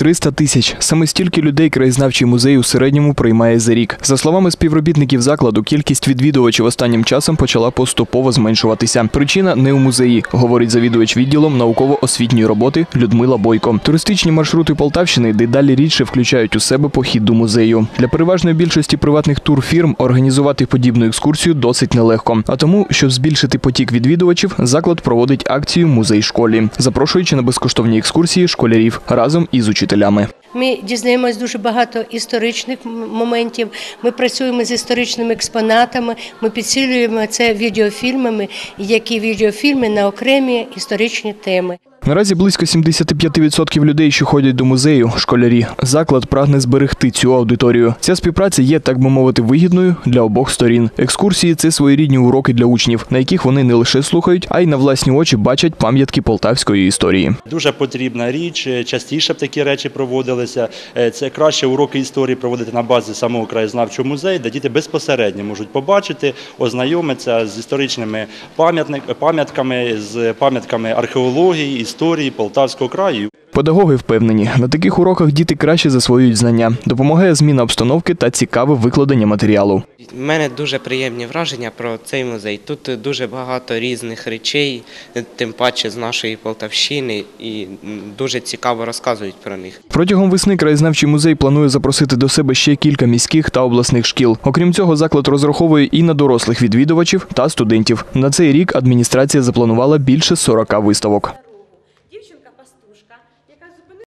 300 тисяч. Саме стільки людей краєзнавчий музей у середньому приймає за рік. За словами співробітників закладу, кількість відвідувачів останнім часом почала поступово зменшуватися. Причина не у музеї, говорить завідувач відділом науково-освітньої роботи Людмила Бойко. Туристичні маршрути Полтавщини дедалі рідше включають у себе похід до музею. Для переважної більшості приватних турфірм організувати подібну екскурсію досить нелегко. А тому, щоб збільшити потік відвідувачів, заклад проводить акцію Музей школі, запрошуючи на безкоштовні екскурсії школярів разом із учителями. Ми дізнаємось дуже багато історичних моментів. Ми працюємо з історичними експонатами. Ми підсилюємо це відеофільмами, які відеофільми на окремі історичні теми. Наразі близько 75% людей, що ходять до музею, школярі. Заклад прагне зберегти цю аудиторію. Ця співпраця є, так би мовити, вигідною для обох сторін. Екскурсії це своєрідні уроки для учнів, на яких вони не лише слухають, а й на власні очі бачать пам'ятки полтавської історії. Дуже потрібна річ. е, Частіше б такі речі проводилися. Е, Це краще уроки історії проводити на базі самого краєзнавчого музею, де діти безпосередньо можуть побачити, ознайомитися з історичними пам'ятками, з пам'ятками археології, історії Полтавського краю. Педагоги впевнені, на таких уроках діти краще засвоюють знання. Допомагає зміна обстановки та цікаве викладення матеріалу. У мене дуже приємні враження про цей музей. Тут дуже багато різних речей, тим паче з нашої Полтавщини, і дуже цікаво розказують про них. Протягом весни краєзнавчий музей планує запросити до себе ще кілька міських та обласних шкіл. Окрім цього, заклад розраховує і на дорослих відвідувачів та студентів. На цей рік адміністрація запланувала більше 40 виставок.